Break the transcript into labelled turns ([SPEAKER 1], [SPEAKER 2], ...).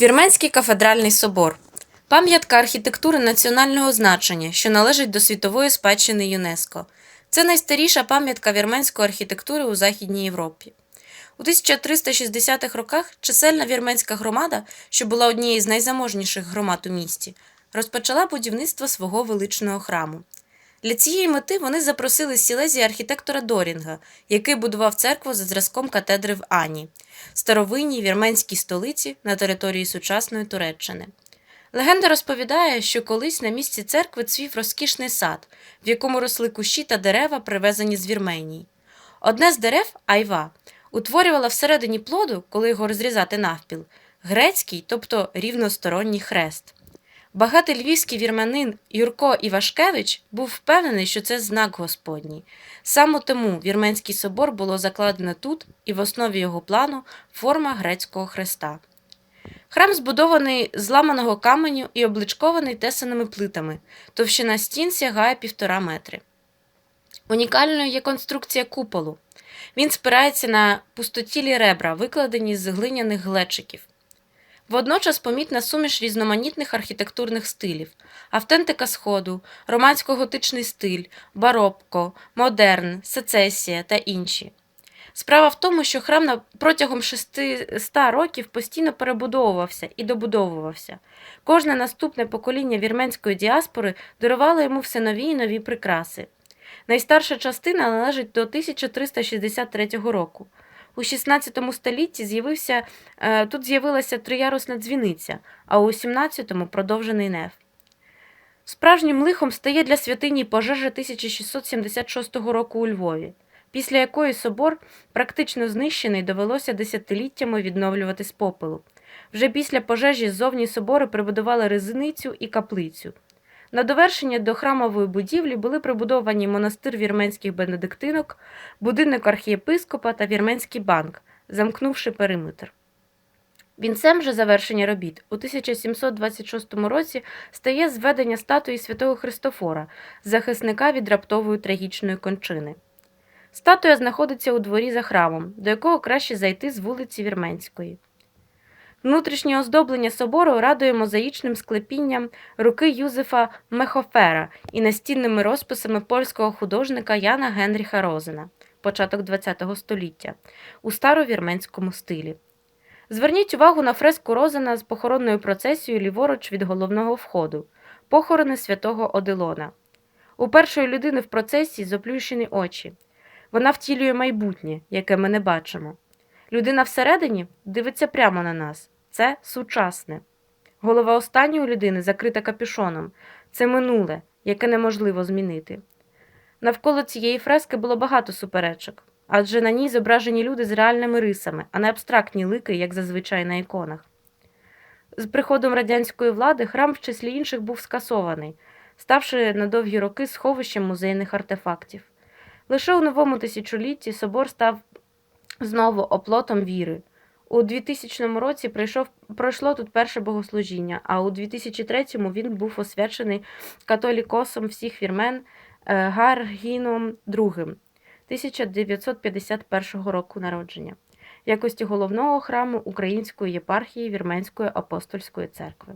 [SPEAKER 1] Вірменський кафедральний собор пам'ятка архітектури національного значення, що належить до світової спадщини ЮНЕСКО. Це найстаріша пам'ятка вірменської архітектури у Західній Європі. У 1360-х роках чисельна вірменська громада, що була однією з найзаможніших громад у місті, розпочала будівництво свого величного храму. Для цієї мети вони запросили з Сілезії архітектора Дорінга, який будував церкву за зразком катедри в Ані, старовинній вірменській столиці на території сучасної Туреччини. Легенда розповідає, що колись на місці церкви цвів розкішний сад, в якому росли кущі та дерева, привезені з Вірменії. Одне з дерев, айва, утворювала всередині плоду, коли його розрізати навпіл, грецький, тобто рівносторонній хрест. Багатий львівський вірманин Юрко Івашкевич був впевнений, що це знак Господній. Саме тому вірменський собор було закладено тут, і в основі його плану форма грецького хреста. Храм збудований з ламаного каменю і обличкований тесаними плитами. Товщина стін сягає півтора метри. Унікальною є конструкція куполу. Він спирається на пустотілі ребра, викладені з глиняних глечиків. Водночас помітна суміш різноманітних архітектурних стилів: автентика сходу, романсько-готичний стиль, барокко, модерн, сецесія та інші. Справа в тому, що храм протягом 600 років постійно перебудовувався і добудовувався. Кожне наступне покоління вірменської діаспори дарувало йому все нові і нові прикраси. Найстарша частина належить до 1363 року. У 16 столітті з'явився, е, тут з'явилася триярусна дзвіниця, а у 17-му продовжений неф. Справжнім лихом стає для святині пожежа 1676 року у Львові, після якої собор, практично знищений, довелося десятиліттями відновлювати з попелу. Вже після пожежі ззовні собору прибудували резиницю і каплицю. На довершення до храмової будівлі були прибудовані монастир вірменських бенедиктинок, будинок архієпископа та вірменський банк, замкнувши периметр. Вінцем же завершення робіт у 1726 році стає зведення статуї святого Христофора, захисника від раптової трагічної кончини. Статуя знаходиться у дворі за храмом, до якого краще зайти з вулиці Вірменської. Внутрішнє оздоблення собору радує мозаїчним склепінням руки Юзефа Мехофера і настінними розписами польського художника Яна Генріха Розена, початок ХХ століття, у старовірменському стилі. Зверніть увагу на фреску Розена з похоронною процесією ліворуч від головного входу, похорони святого Одилона. У першої людини в процесії заплющені очі. Вона втілює майбутнє, яке ми не бачимо. Людина всередині дивиться прямо на нас. Це сучасне. Голова останньої людини закрита капюшоном. Це минуле, яке неможливо змінити. Навколо цієї фрески було багато суперечок, адже на ній зображені люди з реальними рисами, а не абстрактні лики, як зазвичай на іконах. З приходом радянської влади храм, в числі інших, був скасований, ставши на довгі роки сховищем музейних артефактів. Лише у новому тисячолітті собор став знову оплотом віри. У 2000 році прийшов, пройшло тут перше богослужіння, а у 2003-му він був освячений католікосом всіх вірмен е, Гаргіном II 1951 року народження якості головного храму Української єпархії Вірменської апостольської церкви.